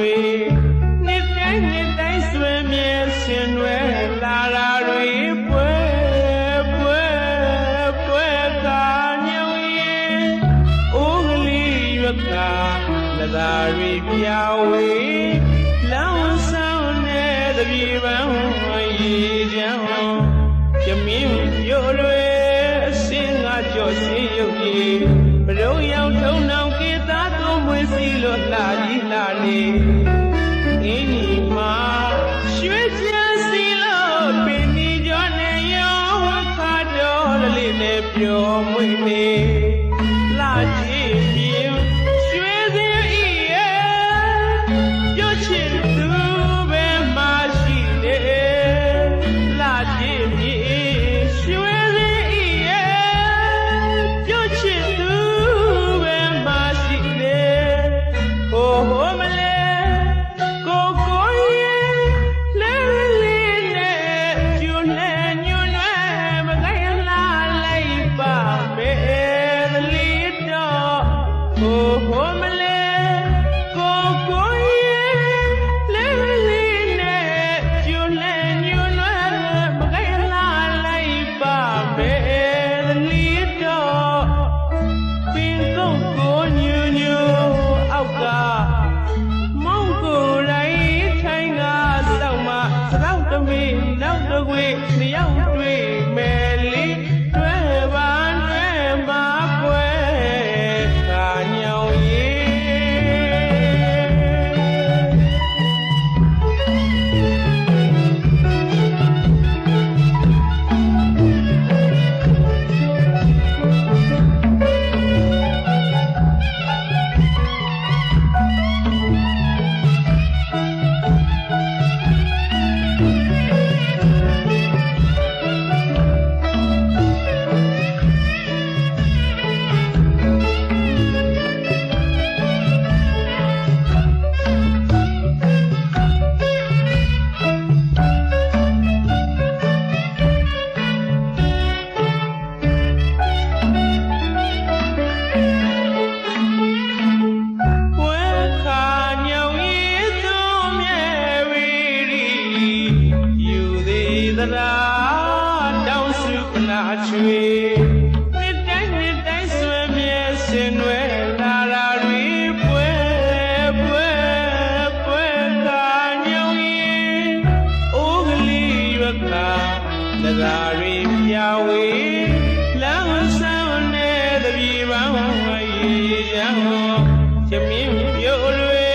တွေနှစ်တိုင်းနှစ်တိုင်းဆွေမြဲဆင်နွယ်လာလာတွေပွဲပွဲပွဲသာညောင်ရင်အိုးကလေးရွက်ကလသာတွေပြဝေလောင်းဆောင်တဲ့တပြေပန်းရည်ချမ်းယမင်းမြို့တွေအစင်းငါကြော်စင်းရုပ်ကြီးဘရုံရောက်ထုံနောင်ကေသာသွမွေးစီလို့လာကြီးလာနေ နဲ့ပျော်မွေ့နေ Oh, oh. ရန်ကုန်ရမင်းမြို့လွေ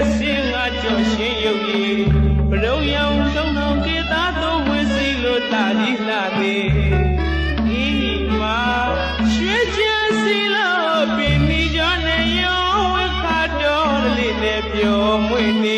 အစင်းငါကြော်ရှင်းရုပ်ကြီးဘလုံးရောင်ဆုံးတော်ကေသားသုံးဝေစီလို့တာကြီးလာသည်ဤမှာရွှေချင်စီလို့ပင်မိကြောနဲ့ရောဝခါတော်လေးနဲ့ပြောမွေနေ